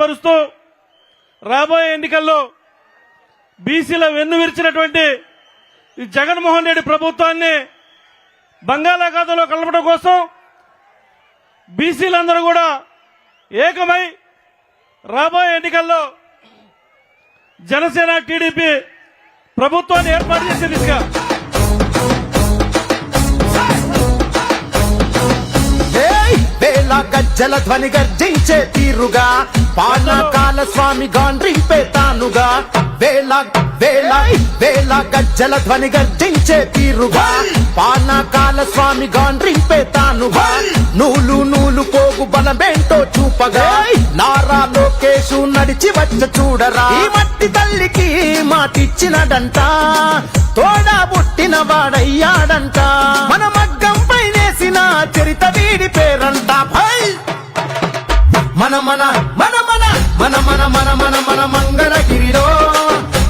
బలపరుస్తూ రాబోయే ఎన్నికల్లో బీసీల వెన్ను విరిచినటువంటి ఈ జగన్మోహన్ రెడ్డి ప్రభుత్వాన్ని బంగాళాఖాతంలో కలపడం కోసం బీసీలందరూ కూడా ఏకమై రాబోయే ఎన్నికల్లో జనసేన టీడీపీ ప్రభుత్వాన్ని ఏర్పాటు చేసే దిశగా వేల గజ్జల ధ్వని గర్జించే తీరుగా. పానకాల స్వామి గాండ్రింపే తానుగా. వేల వేల వేల గజ్జల ధ్వని గర్జించే తీరుగా. పానకాల స్వామి గాండ్రింపే తానుగా. నూలు నూలు పోగు బలమేంటో చూపగా. నారా లోకేశు నడిచి వచ్చ చూడరా. ఈ మట్టి తల్లికి మాటిచ్చినడంట. తోడా పుట్టిన వాడయ్యాడంట. మన మగ్గం పైనేసిన చరిత వీడి పేరంట. భై మన మన మన మన మన మన మన మన మన మంగళగిరిలో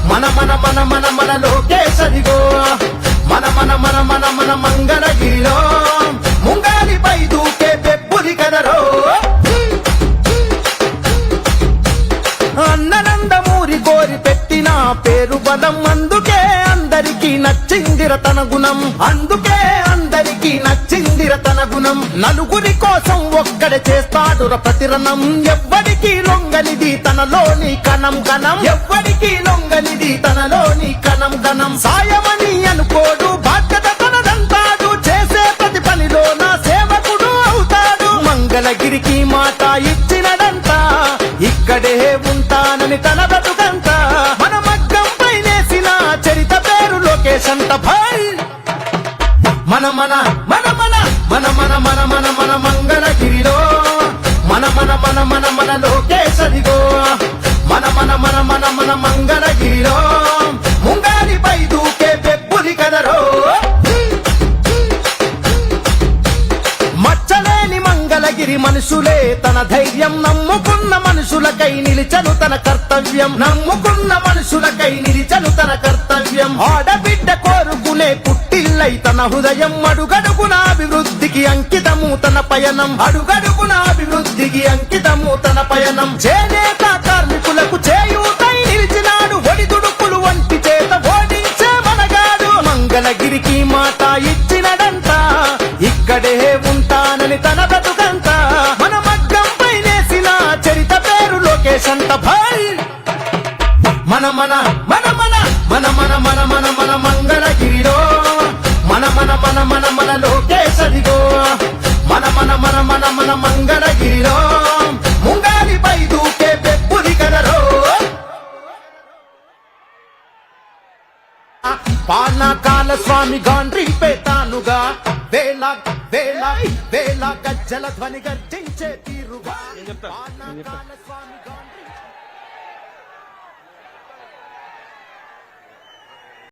మన మన మన మన మన లోకేశదిగో మన మన మన మన మన మంగళగిరిలో ముంగాలిపై దూకే పెప్పుది కదరో అన్ననందమూరి కోరి పెట్టిన పేరు బలం అందుకే అందరికీ నచ్చిందిర తన గుణం. అందుకే అందరికీ నచ్చిందిర తన గుణం. నలుగురి కోసం ఒక్కడే చేస్తాడుర ప్రతిరణం. ఎవ్వడికి లొంగనిది తనలోని కణం కణం ఎవ్వడికి లొంగనిది తనలోని కణం కణం సాయమని అనుకోడు బాధ్యత తనదంటాడు చేసే ప్రతి పనిలో నా సేవకుడు అవుతాడు. మంగళగిరికి మాట ఇచ్చినదంతా ఇక్కడే ఉంటానని తన బతుక మన మన మన మన మన మన మన మన మన మంగళగిరిలో మన మన మన మన మన లోకేష్ అదిగో మన మన మన మన మన మంగళగిరిలో ముంగారిపై దూకే పెప్పుది కదరో మచ్చలేని మంగళగిరి మనుషులే తన ధైర్యం నమ్ముకున్న మనుషులకై నిలిచను తన కర్తవ్యం నమ్ముకున్న మనుషులకై నిలిచను తన కర్తవ్యం ఆడ పుట్టిల్లై తన హృదయం అడుగడుగున అభివృద్ధికి అంకితము. తన పయనం అడుగడుగున అభివృద్ధికి అంకితము. తన పయనం చేనేత కార్మికులకు చేయూతై నిలిచినాడు. ఒడిదుడుకులు వంటి చేత ఓడించే మనగాడు. మంగళగిరికి మాట ఇచ్చినడంట ఇక్కడే పానకాల స్వామి గాండ్రి తానుగా వేళ వేళ వేళ గజ్జల ధ్వని గర్జించే తీరుగా. పానాకాల స్వామి